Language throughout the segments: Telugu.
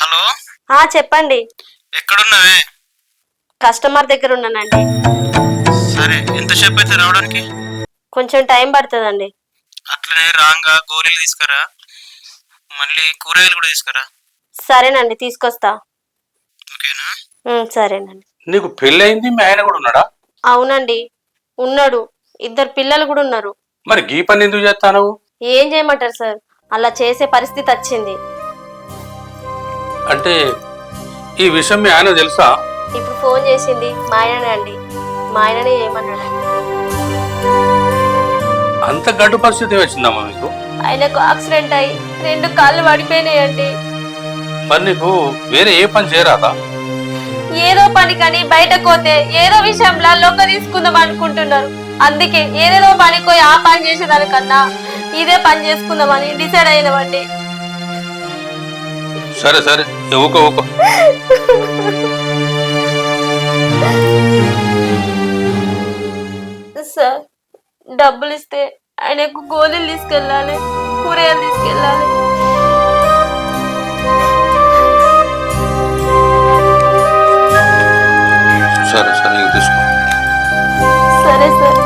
హలో? ఆ చెప్పండి. ఎక్కడున్నావే? కస్టమర్ దగ్గర ఉన్నానండి. సరే ఎంతసేపు అయితే రావడానికి? కొంచెం టైం పడుతుందండి. అట్లనే రాంగా గోళీలు తీసుకురా. మళ్ళీ కూరగాయలు కూడా తీసుకురా. సరేనండి తీసుకొస్తా. ఓకేనా? ఉమ్, సరేనండి. నీకు పెళ్ళయింది మీ ఆయన కూడా ఉన్నాడా? అవునండి. ఉన్నాడు. ఇద్దరు పిల్లలు కూడా ఉన్నారు. మరి గీ పని ఎందుకు చేస్తాను ఏం చేయమంటారు సార్? అలా చేసే పరిస్థితి వచ్చింది. అంటే ఈ విషయం మీ ఆయన తెలుసా? ఇప్పుడు ఫోన్ చేసింది మా ఆయననే అండి. మా ఆయననే అంత గడ్డు పరిస్థితి వచ్చిందమ్మా మీకు? ఆయనకు యాక్సిడెంట్ అయి రెండు కాళ్ళు పడిపోయినాయండి. మరి నీకు వేరే ఏ పని చేయరాదా? ఏదో పని కానీ బయటకు పోతే ఏదో విషయంలో లొక్క తీసుకుందాం అనుకుంటున్నారు. అందుకే ఏదేదో పనికి పోయి ఆ పని చేసేదానికన్నా ఇదే పని చేసుకుందామని డిసైడ్ అయినవండి. సరే సరే. ఊకో ఊకో. సార్ డబ్బులు ఇస్తే ఆయనకు గోళీలు తీసుకెళ్ళాలి కూరగాయలు తీసుకెళ్ళాలి. సరే సరే తీసుకో. సరే సార్.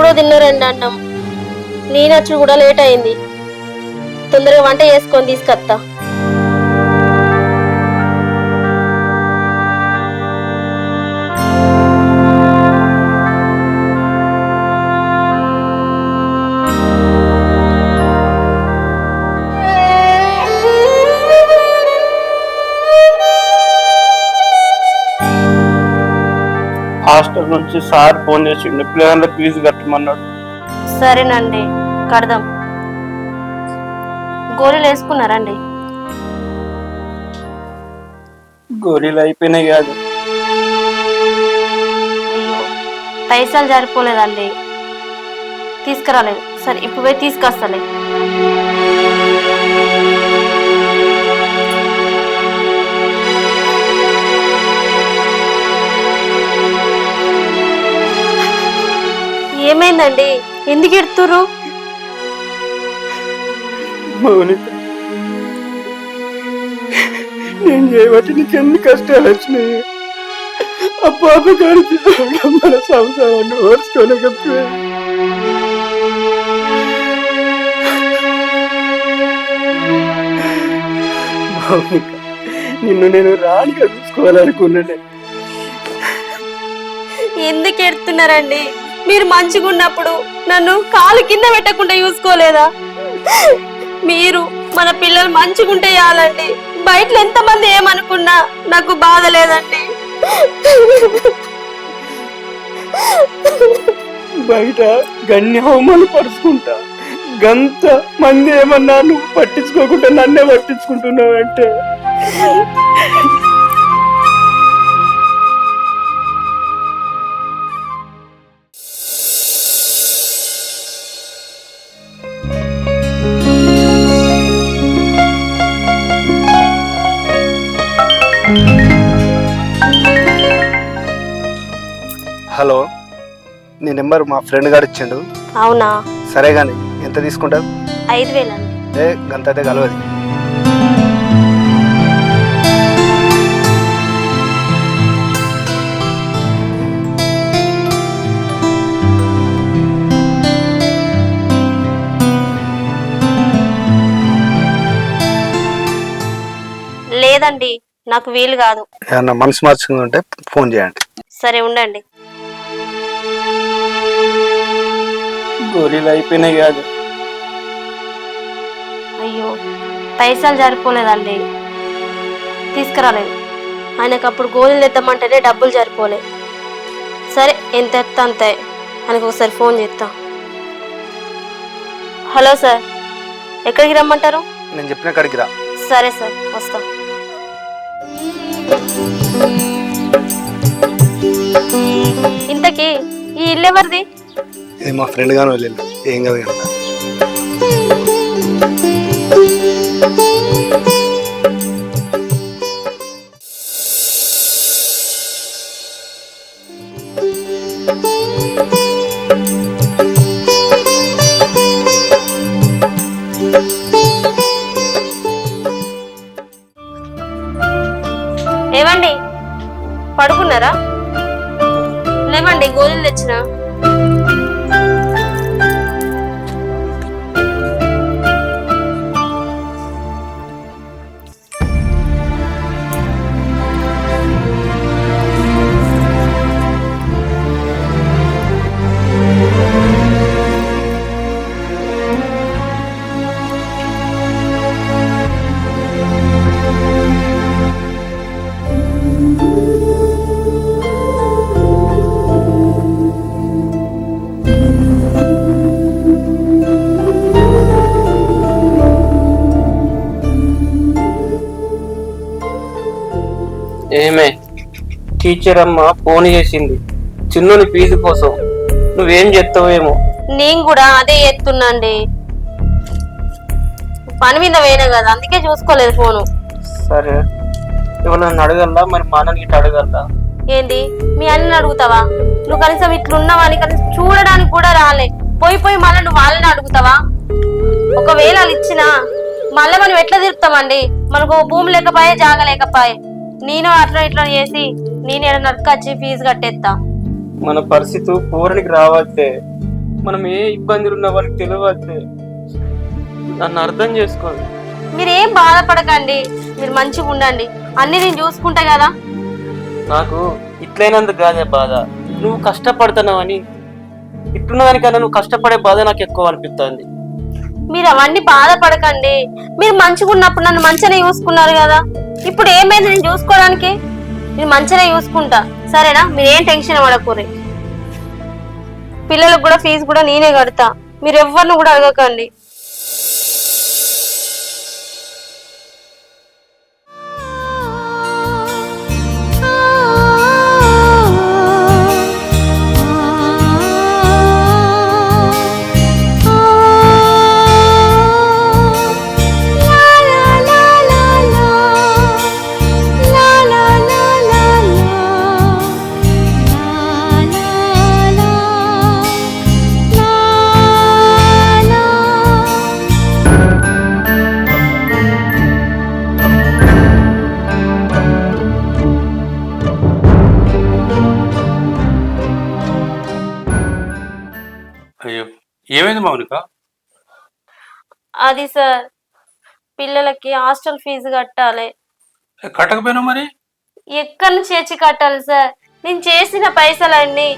ఎప్పుడో తిన్నారండి అన్నం. వచ్చి కూడా లేట్ అయింది. తొందరగా వంట చేసుకొని తీసుకొస్తా నుంచి సార్ ఫోన్ చేసిండు పిల్లగాళ్ళ ఫీజు కట్టమన్నాడు. సరేనండి కడదాం. గోళీలు వేసుకున్నారండి గోళీలు అయిపోయినాయి కాదు. పైసలు సరిపోలేదండి. తీసుకురాలేదు. సరే ఇప్పుడు పోయి తీసుకొస్తాలే. ఏమైందండి? ఎందుకు ఎడుతురు మౌనిక నేను చేయబట్టి నీకు ఎన్ని కష్టాలు వచ్చినాయి ఆ పాప గారికి మన సంసారాన్ని ఓర్చుకోలేకపోయా మౌనిక నిన్ను నేను రాణిగా చూసుకోవాలనుకున్నానే. ఎందుకు ఎడుతున్నారండి? మీరు మంచిగా ఉన్నప్పుడు నన్ను కాలు కింద పెట్టకుండా చూసుకోలేదా? మీరు మన పిల్లలు మంచిగా ఉంటే చాలండి. బయట ఎంతమంది ఏమనుకున్నా నాకు బాధ లేదండి. బయట గన్ని హోమాలు పరుచుకుంటా. గంత మంది ఏమన్నా నువ్వు పట్టించుకోకుండా నన్నే పట్టించుకుంటున్నావు అంటే నీ నెంబర్ మా ఫ్రెండ్ గారు ఇచ్చిండు. అవునా? సరే కానీ ఎంత తీసుకుంటావు? ఐదు వేలండి ఏ గంత అయితే కలవది. లేదండి నాకు వీలు కాదు. ఏమన్నా మనసు మార్చుకుంది ఉంటే ఫోన్ చేయండి. సరే ఉండండి. గోళీలు అయిపోయినాయి కాదు. అయ్యో పైసలు సరిపోలేదండి. తీసుకురాలేదు. ఆయనకు అప్పుడు గోళీలు ఎద్దామంటేనే డబ్బులు సరిపోలే. సరే ఎంత ఎత్త అంతే. ఆయనకు ఒకసారి ఫోన్ చేస్తా హలో సార్ ఎక్కడికి రమ్మంటారు? నేను చెప్పిన కాడికి రా. సరే సార్ వస్తా. ఇంతకీ ఈ ఇల్లు ఎవరిది? ఇది మా ఫ్రెండ్ గాను వెళ్ళింది ఏం కాదు. టీచర్ అమ్మ ఫోన్ చేసింది. చిన్నుని ఫీజు కోసం. నువ్వేం చెప్తావేమో నేను కూడా అదే ఎత్తున్నాండి పని మీద పోయినా కదా అందుకే చూసుకోలేదు ఫోను. సరే ఎవరన్నా అడగల్లా? మరి మా అన్నని ఇట్లా అడగల్లా? ఏంది మీ అన్నని అడుగుతావా? నువ్వు కనీసం ఇట్లున్నావా అని కనీసం చూడడానికి కూడా రాలే. పోయి పోయి మళ్ళీ నువ్వు వాళ్ళని అడుగుతావా? ఒకవేళ వాళ్ళు ఇచ్చినా మళ్ళీ మనం ఎట్లా తిరుపుతామండి మనకు భూమి లేకపోయే జాగ లేకపోయే. నేను అట్లా ఇట్లా చేసి నేను ఏడ నడకచ్చి ఫీజు కట్టేస్తా మన పరిస్థితి పూరానికి రావద్దే మనం ఏ ఇబ్బందులు ఉన్న వాళ్ళకి తెలియవద్దే నన్ను అర్థం చేసుకోండి. మీరేం బాధపడకండి. మీరు మంచిగా ఉండండి. అన్ని నేను చూసుకుంటా కదా? నాకు ఇట్లయినందుకు కాదే బాధ. నువ్వు కష్టపడుతున్నావని. ఇట్టున్న దానికన్నా నువ్వు కష్టపడే బాధ నాకు ఎక్కువ అనిపిస్తుంది మీరు అవన్నీ బాధపడకండి. మీరు మంచిగా ఉన్నప్పుడు నన్ను మంచిగానే చూసుకున్నారు కదా. ఇప్పుడు ఏమైంది నేను చూసుకోవడానికి? నేను మంచిగా చూసుకుంటా. సరేనా? మీరేం టెన్షన్ పడకూరి. పిల్లలకు కూడా ఫీజు కూడా నేనే కడతా. మీరు ఎవరిని కూడా అడగకండి. ఏమైంది మౌనిక అది సార్ పిల్లలకి హాస్టల్ ఫీజు కట్టాలి. కట్టకపోయినా మరి? ఎక్కడి నుంచి తెచ్చి కట్టాలి సార్? నేను చేసిన పైసలన్నీ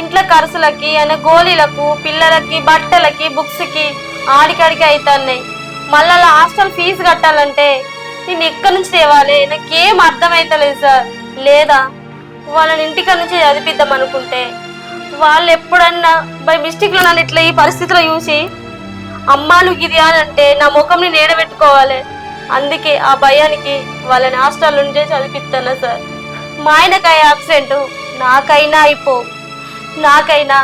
ఇంట్లో ఖర్చులకి అనే గోళీలకు పిల్లలకి బట్టలకి బుక్స్కి ఆడికాడికి అవుతున్నాయి మళ్ళా హాస్టల్ ఫీజు కట్టాలంటే నేను ఎక్కడి నుంచి తేవాలి? నాకేం అర్థమైతలేదు సార్. లేదా వాళ్ళని ఇంటికాడ నుంచి చదివిద్దాం అనుకుంటే వాళ్ళు ఎప్పుడన్నా బై మిస్టేక్లో నన్ను ఇట్లా ఈ పరిస్థితిలో చూసి అమ్మాలు ఇది అని అంటే నా ముఖం నేను అందుకే ఆ భయానికి వాళ్ళని హాస్టల్ నుంచే చదివిస్తాను సార్. మా ఆయనకై యాక్సిడెంట్ నాకైనా అయిపో నాకైనా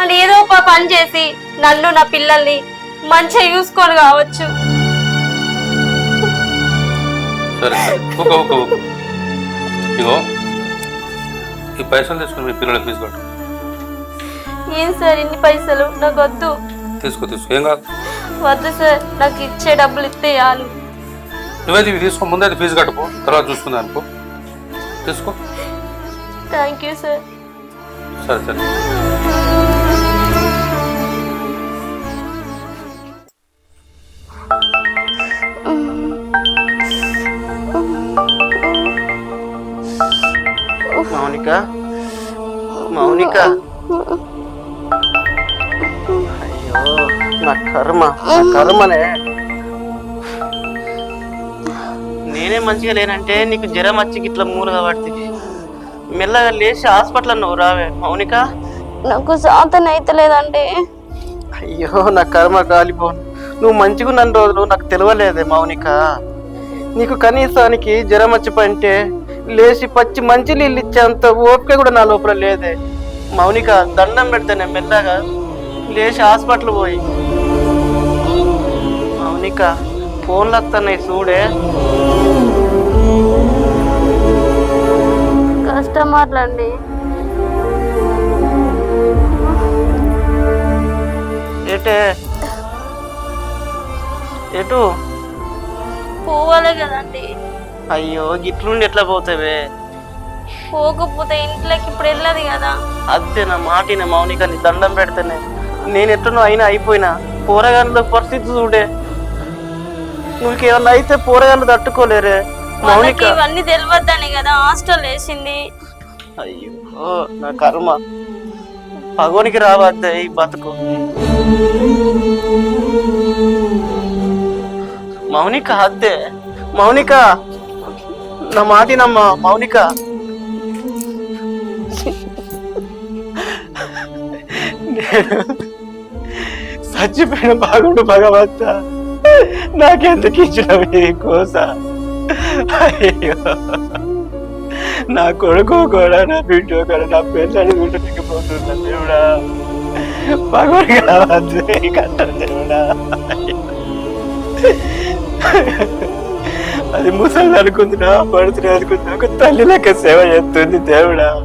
అని ఏదో ఒక పని చేసి నన్ను నా పిల్లల్ని మంచిగా చూసుకొని కావచ్చు. ఇగో ఈ పైసలు తీసుకుని మీ పిల్లల ఫీజు కట్టు ఏం సార్ ఇన్ని పైసలు నాకు వద్దు తీసుకో తీసుకో. ఏం కాదు. వద్దు సార్ నాకు ఇచ్చే డబ్బులు ఇస్తే చాలు. నువ్వైతే ఇవి తీసుకో ముందైతే ఫీజు కట్టుకో తర్వాత చూసుకుందా అనుకో. తీసుకో. Thank you sir. సరే సరే. మౌనిక? మౌనిక? నా కర్మ. నా కర్మనే. నేనే మంచిగా లేనంటే నీకు జ్వరం వచ్చి ఇట్లా మూలగా పడుతుంది మెల్లగా లేచి హాస్పిటల్ అన్నావు రావే మౌనిక. నాకు సాధన అయితలేదండి. అయ్యో నా కర్మ కాలిపోను నువ్వు మంచిగా ఉన్న రోజులు నాకు తెలియలేదే మౌనిక. నీకు కనీసానికి జ్వరం వచ్చిపోయింటే లేచి పచ్చి మంచి నీళ్ళు ఇచ్చేంత ఓపిక కూడా నా లోపల లేదే. మౌనిక దండం పెడితేనే మెల్లగా లేచి హాస్పిటల్ పోయి మౌనిక ఫోన్లు వస్తున్నాయి చూడే. కస్టమర్లు అండి ఏటే? ఎటు? పోవాలి కదండి. అయ్యో గిట్లుండి ఎట్లా పోతావే? పోకపోతే ఇంట్లోకి ఇప్పుడు వెళ్ళదు కదా. అదే నా మాటిన మౌనిక నీ దండం పెడితేనే. నేను ఎట్లనో అయినా అయిపోయినా. పోరగాళ్ళ పరిస్థితి చూడే. నువ్వు ఏమన్నా అయితే పోరగాళ్ళు తట్టుకోలేరే? మౌనిక ఇవన్నీ తెలియద్దని కదా హాస్టల్ వేసింది. అయ్యో నా కర్మ. పగోనికి రావద్దే ఈ బతుకు. మౌనిక అద్దే మౌనిక. నా మాటినమ్మా మౌనిక. నేను చచ్చిపోయిన బాగుండు భగవంత నాకెందుకు ఇచ్చినవి కోస? అయ్యో. నా కొడుకు కూడా నా బిడ్డ కూడా నా పిల్లని గుండెపోతున్నా దేవుడా. పగోడి కావద్దు కట్టరు దేవుడా. అది ముసలి అనుకుంటున్నా పడుతున్నా అనుకుంటున్నా ఒక తల్లి లెక్క సేవ చేస్తుంది దేవుడా.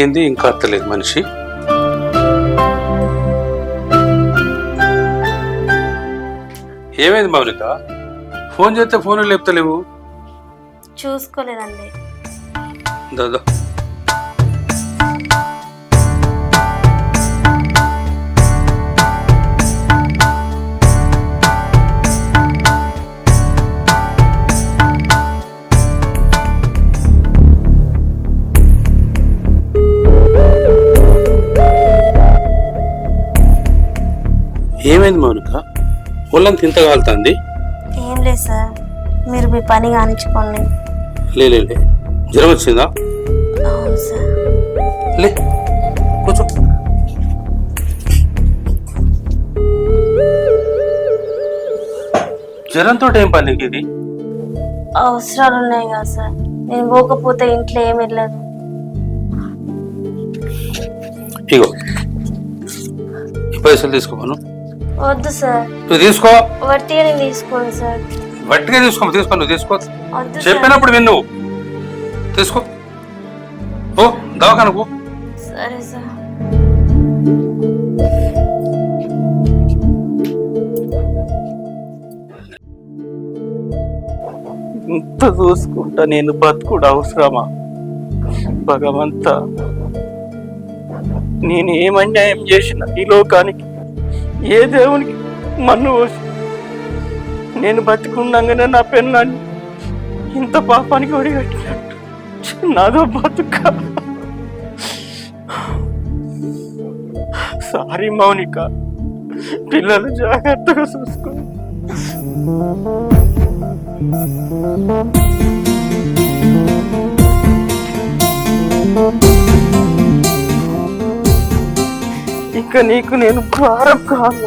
ఏంది? ఇంకా అత్తలేదు మనిషి. ఏమైంది మౌలిక ఫోన్ చేస్తే ఫోన్ లేపుతలేవు? చూసుకోలేదండి. దాదా ఒళ్ళంత ఇంత కాలుతుంది? ఏం లేదు సార్. మీరు మీ పని కానించుకోండి లే లే లే. జ్వరం వచ్చిందా? అవును సార్. లే కూర్చో. జ్వరంతో ఏం పని నీకు ఇది? అవసరాలు ఉన్నాయి కదా సార్. నేను పోకపోతే ఇంట్లో ఏం వెళ్ళదు. ఇగో ఈ పైసలు తీసుకోమను. వద్దు సార్. నువ్వు తీసుకో. వట్టిగా నేను సార్. వట్టిగా తీసుకో తీసుకో నువ్వు తీసుకో. వద్దు సార్. చెప్పినప్పుడు విన్ను తీసుకో. ఓ దవాఖానకు సరే సార్. ఇంత చూసుకుంటా నేను బతుకుడు అవసరమా? భగవంత. నేను ఏం అన్యాయం చేసిన ఈ లోకానికి ఏ దేవునికి మన్ను పోసి? నేను బతికుండగానే నా పెన్నాన్ని ఇంత పాపానికి ఒడిగట్టినట్టు. నాదో బతుక. సారీ మౌనిక పిల్లలు జాగ్రత్తగా చూసుకో. ఇంకా నీకు నేను భారం కాను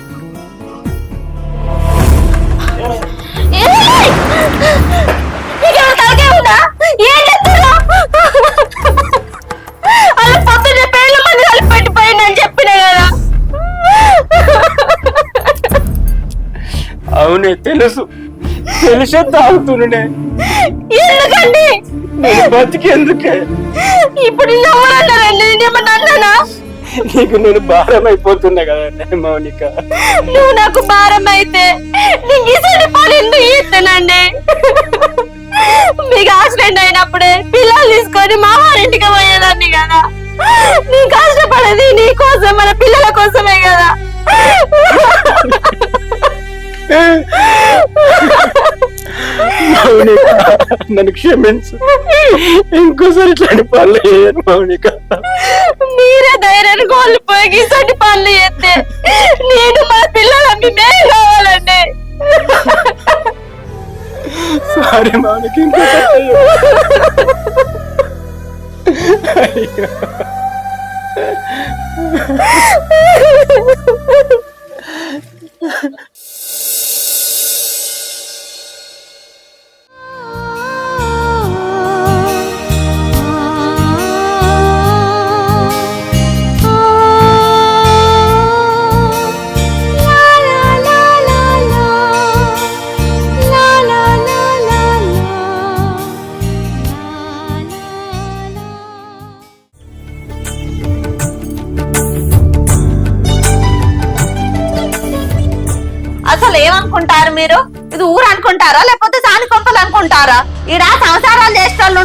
అవునే తెలుసు. తెలిసే తాగుతుండే. ఎందుకండి? నేను బతికేందుకే? ఇప్పుడు నవ్వాలన్నారండి నేనేమన్నా అన్నానా? నీకు నేను భారం అయిపోతున్నా కదండి మౌనిక. నువ్వు నాకు భారం అయితే నీకు ఎందుకు చేస్తానండి మీకు యాక్సిడెంట్ అయినప్పుడే పిల్లలు తీసుకొని మా ఇంటికి పోయేదాన్ని కదా. నీ కష్టపడేది నీ కోసం మన పిల్లల కోసమే కదా. మౌనిక నన్ను క్షమించు. ఇంకోసారి ఇట్లాంటి పనులు చేయను మౌనిక. మీరే ధైర్యాన్ని కోల్పోయి ఇసటి పనులు చేస్తే నేను మా పిల్లలకి మేం కావాలండి. సారీ మౌనిక ఇంకోసారి.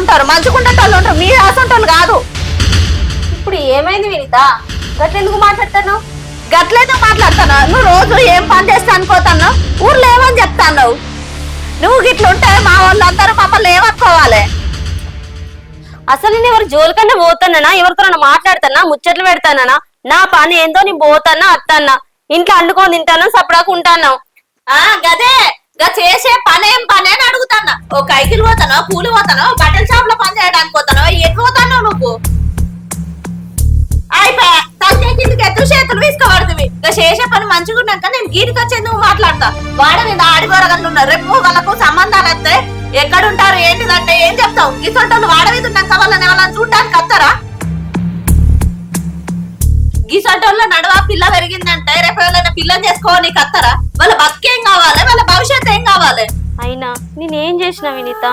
ఉంటారు మంచుకుండేటోళ్ళు ఉంటారు మీరు రాసుంటోళ్ళు కాదు. ఇప్పుడు ఏమైంది వినిత? గట్లెందుకు మాట్లాడుతున్నావు? గట్లయితే మాట్లాడుతున్నా నువ్వు రోజు ఏం పని చేస్తా అనుకోతాను ఊర్లో ఏమని చెప్తాను నువ్వు గిట్లుంటే మా వాళ్ళందరూ మమ్మల్ని ఏమనుకోవాలి? అసలు నేను ఎవరు జోలికన్నా పోతానా ఎవరితో మాట్లాడతానా ముచ్చట్లు పెడతానా నా పని ఏందో నేను పోతానా అత్తన్నా ఇంట్లో అండుకొని తింటాను సపడాకు ఉంటాను ఆ గదే. గా చేసే పనేం ఏం పని అని అడుగుతానా ఓ కైకిలు పోతానో పూలు పోతానో బట్టల షాప్లో పని చేయడానికి పోతానో ఎటు పోతానో నువ్వు? అయిపోయా తలకే కిందకి ఎత్తు చేతులు తీసుకోబడుతుంది చేసే పని మంచిగా ఉన్నాక నేను గీడికి వచ్చేది నువ్వు మాట్లాడతా. వాడ మీద ఆడిపోరగలు ఉన్నారు. రేపు వాళ్ళకు సంబంధాలు వస్తే ఎక్కడుంటారు ఏంటిదంటే ఏం చెప్తావు? గిసొంటోళ్ళు వాడ మీద ఉన్నాక వాళ్ళని ఎవరైనా చూడడానికి వస్తారా? గిసొంటోళ్ళ నడవ పిల్ల పెరిగిందంటే రేపు ఎవరైనా పిల్లని చేసుకోవాలి నీకు వస్తారా వాళ్ళ బతికేం కావాలి? వాళ్ళ భవిష్యత్తు ఏం కావాలి? అయినా నేనేం చేసిన వినీత?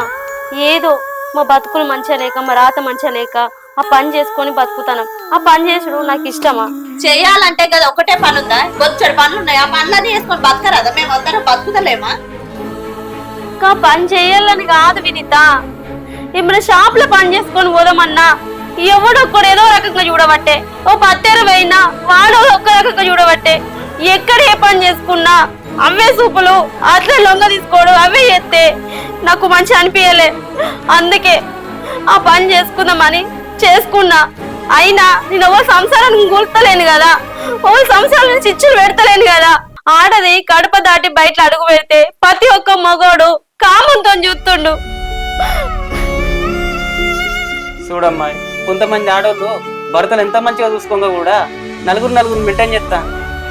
ఏదో మా బతుకులు మంచిగా లేక మా రాత మంచిగా లేక ఆ పని చేసుకొని బతుకుతాను. ఆ పని చేసుడు నాకు ఇష్టమా? చేయాలంటే కదా ఒకటే పని ఉందా బొచ్చడు పనులు ఉన్నాయి ఆ పనులన్నీ చేసుకొని బతకరాదా? మేము అందరం బతుకుతలేమా? ఇంకా పని చేయాలని కాదు వినీత. ఏమైనా షాప్లో పని చేసుకొని పోదామన్నా? ఎవడొక్కడు ఏదో రకంగా చూడబట్టే. ఓ పత్తేరు పోయినా వాడు ఒక్క రకంగా చూడబట్టే. ఎక్కడ ఏ పని చేసుకున్నా అవే సూపులు అట్లా లొంగ తీసుకోవడం అవే ఎత్తే నాకు మంచి అనిపించలే అందుకే ఆ పని చేసుకుందామని చేసుకున్నా. అయినా నేను ఓ సంసారాన్ని గుర్తలేను కదా. ఓ సంసారాన్ని ఇచ్చులు పెడతలేను కదా. ఆడది కడప దాటి బయట అడుగు పెడితే ప్రతి ఒక్క మగోడు కామంతో చూస్తుండు. చూడమ్మా కొంతమంది ఆడోళ్ళు భర్తను ఎంత మంచిగా చూసుకోగా కూడా నలుగురు నలుగురు మెయింటైన్ చేస్తా.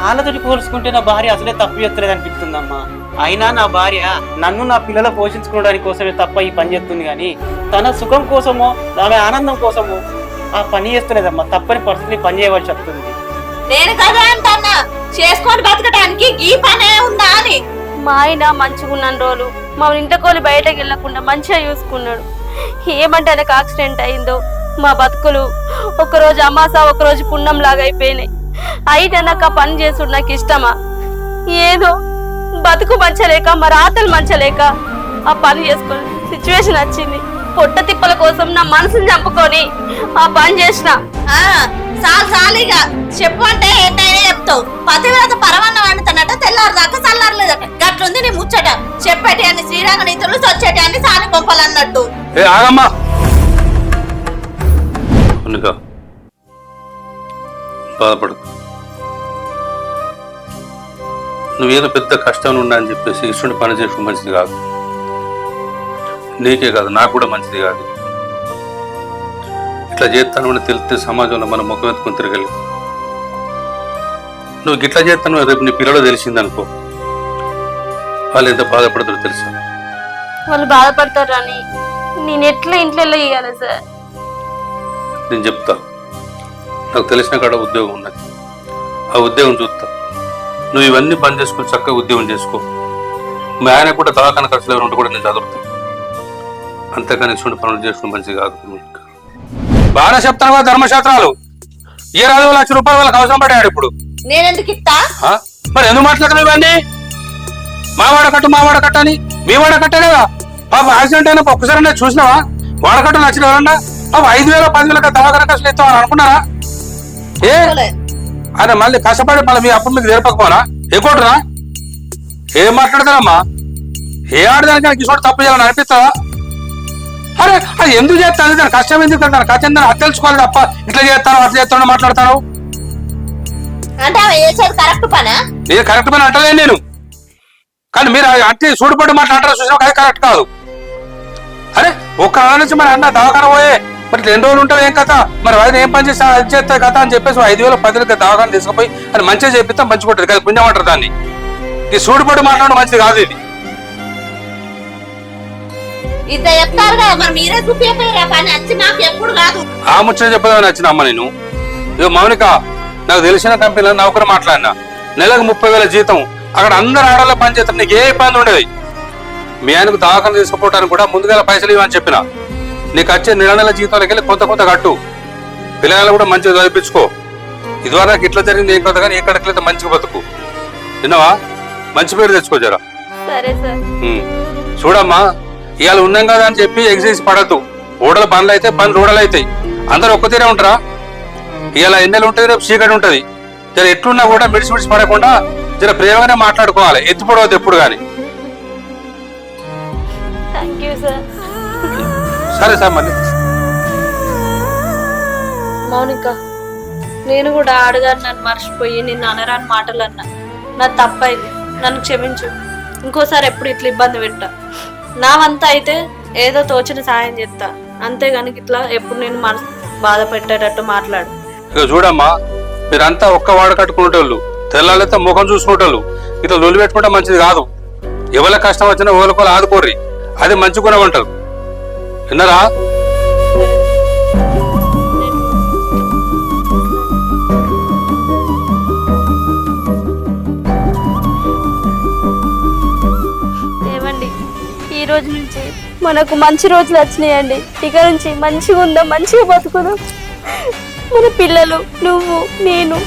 వాళ్ళతోటి పోల్చుకుంటే నా భార్య అసలే తప్పు చేస్తలేదు అనిపిస్తుందమ్మా. అయినా నా భార్య నన్ను నా పిల్లలు పోషించుకోవడానికి కోసమే తప్ప ఈ పని చేస్తుంది కానీ తన సుఖం కోసమో ఆమె ఆనందం కోసమో ఆ పని చేస్తలేదమ్మా. తప్పని పరిస్థితి పని చేయవలసి వస్తుంది నేను కదా అంటన్నా చేసుకొని బతకడానికి ఈ పనే ఉందా అని. మా ఆయన మంచిగా ఉన్న రోజులు మా ఇంటకోని బయటకు వెళ్ళకుండా మంచిగా చూసుకున్నాడు. ఏమంటే ఆయనకు యాక్సిడెంట్ అయిందో మా బతుకులు ఒకరోజు అమాస ఒకరోజు పుణ్యం లాగా అయిపోయినాయి. అయితే నాకు ఆ పని చేసుడు నాకు ఇష్టమా? ఏదో బతుకు మంచలేక మా రాతలు మంచలేక ఆ పని చేసుకుని సిచ్యువేషన్ వచ్చింది. పొట్ట తిప్పల కోసం నా మనసుని చంపుకొని ఆ పని చేసిన. ఆ చాలు చాలిగా చెప్పు అంటే ఏంటైనా చెప్తావు. పతివ్రత పరమన్న వండుతానట తెల్లారు దాకా చల్లారలేదట గట్లుంది నీ ముచ్చట. చెప్పేటి అని శ్రీరంగ నీతులు చచ్చేటి అని సాని కొంపలు అన్నట్టు. అనుగా ఆగమ్మా బాధపడకు. నువ్వేదో పెద్ద కష్టం ఉన్నా అని చెప్పేసి ఇష్టం పని చేయడం మంచిది కాదు. నీకే కాదు నాకు కూడా మంచిది కాదు. ఇట్లా చేస్తాను తెలిస్తే సమాజంలో మనం ముఖం ఎత్తుకుని తిరగలి. నువ్వు గిట్లా చేస్తాను రేపు నీ పిల్లలు తెలిసిందనుకో. వాళ్ళు ఎంత బాధపడతారో తెలుసా? వాళ్ళు బాధపడతారు అని నేను ఎట్లా ఇంట్లో ఇయ్యాలి సార్? నేను చెప్తా. నాకు తెలిసిన కాడ ఉద్యోగం ఉన్నది. ఆ ఉద్యోగం చూస్తా. నువ్వు ఇవన్నీ పని చేసుకుని చక్కగా ఉద్యోగం చేసుకో. మీ ఆయన కూడా దవాఖాన ఖర్చులు ఉంటే కూడా నేను చదువుతాను అంతేకాని ఇటువంటి పనులు చేసుకుని మంచిది కాదు బాగా చెప్తాను కదా ధర్మశాస్త్రాలు. ఏ రాజు లక్ష రూపాయలు వాళ్ళకి అవసరం పడ్డాడు ఇప్పుడు? నేనెందుకు ఇస్తా? మరి ఎందుకు మాట్లాడుతున్నావు ఇవన్నీ? మా వాడ కట్టు మా వాడ కట్టు అని? మీ వాడ కట్టే కదా? పాప యాక్సిడెంట్ అయినా ఒక్కసారి చూసినావా? వాడ కట్టు నచ్చిన ఎవరన్నా ఐదు వేల పది వేల దవాఖాన ఖర్చులు ఇస్తామని అనుకున్నారా? ఏ? అరే మళ్ళీ కష్టపడి మళ్ళీ మీ అప్పు మీకు నేర్పకపోనా ఎక్కువరా ఏం మాట్లాడతారమ్మా? ఏ ఆడదానికి కిషోర్ తప్పు చేయాలని అనిపిస్తుందా అరే అది ఎందుకు చేస్తాను దాని కష్టం ఎందుకు? దాని కష్టం దాన్ని అది తెలుసుకోవాలి తప్ప ఇట్లా చేస్తాను అట్లా చేస్తాను మాట్లాడతాను నేను కరెక్ట్ పని? అంటలేను నేను. కానీ మీరు అంటే సూడిపడి మాట్లాడతారు చూసినా కరెక్ట్ కాదు. అరే ఒక్క నుంచి మరి అన్న దవాఖాన పోయే మరి రెండు రోజులు ఉంటావు? ఏం కథ? మరి వదిన ఏం పని చేస్తా అది చేస్తా కథ అని చెప్పేసి ఐదు వేల పది వేల దవాఖాన తీసుకుపోయి అది మంచిగా చెప్పిస్తే మంచిగా ఉంటుంది కదా. పుణ్యం అంటారు దాన్ని. ఈ సూడిపడి మాట్లాడడం మంచిది కాదు ఇది. ఇంత చెప్తారు కదా మరి మీరే చూపించపోయారా పని వచ్చి నాకు ఎప్పుడు కాదు. ఆ ముచ్చట చెప్పదని వచ్చిన అమ్మ నేను? ఇక మౌనిక నాకు తెలిసిన కంపెనీలో నౌకరు మాట్లాడినా. నెలకు ముప్పై వేల జీతం. అక్కడ అందరు ఆడవాళ్ళ పని చేస్తారు. నీకు ఏ ఇబ్బంది ఉండదు. మీ ఆయనకు దవాఖాన తీసుకుపోవడానికి కూడా ముందుగా పైసలు ఇవ్వని చెప్పిన. నీకు వచ్చే నెల నెల జీతాలకి వెళ్ళి కొంత కొంత కట్టు. పిల్లలు కూడా మంచిగా చదివించుకో. ఇదివరకు ఇట్లా జరిగింది ఏం కదా కానీ ఎక్కడికి మంచిగా బతుకు. విన్నావా? మంచి పేరు తెచ్చుకో జరా. చూడమ్మా ఇవాళ ఉన్నాం కదా అని చెప్పి ఎగ్జైజ్ పడద్దు. ఓడల బండ్లు అయితే పని రోడలు అవుతాయి. అందరు ఒక్క తీరే ఉంటారా? ఇవాళ ఎన్నెలు ఉంటుంది రేపు చీకటి ఉంటది. జర ఎట్లున్నా కూడా మిడిసి మిడిసి పడకుండా జర ప్రేమగానే మాట్లాడుకోవాలి. ఎత్తుపడవద్దు ఎప్పుడు కానీ. థ్యాంక్ యూ సార్ సరే సార్ మళ్ళీ. మౌనిక నేను కూడా ఆడగారు నన్ను మర్చిపోయి నిన్ను అనరాని మాటలు అన్నా నా తప్పైంది. నన్ను క్షమించు. ఇంకోసారి ఎప్పుడు ఇట్లా ఇబ్బంది పెట్టా. నా వంత అయితే ఏదో తోచిన సాయం చేస్తా అంతేగాని ఇట్లా ఎప్పుడు నేను మనసు బాధ పెట్టేటట్టు మాట్లాడు. ఇక చూడమ్మా మీరంతా ఒక్క వాడ కట్టుకునేటోళ్ళు. తెల్లాలైతే ముఖం చూసుకునేటోళ్ళు. ఇట్లా లొల్లి పెట్టుకుంటే మంచిది కాదు. ఎవరి కష్టం వచ్చినా ఓలకోలు ఆదుకోర్రి. అది మంచి గుణం అంటారు. విన్నారా ఏమండి ఈ రోజు నుంచి మనకు మంచి రోజులు వచ్చినాయండి. ఇక నుంచి మంచిగా ఉందాం మంచిగా బతుకుదాం. మన పిల్లలు నువ్వు నేను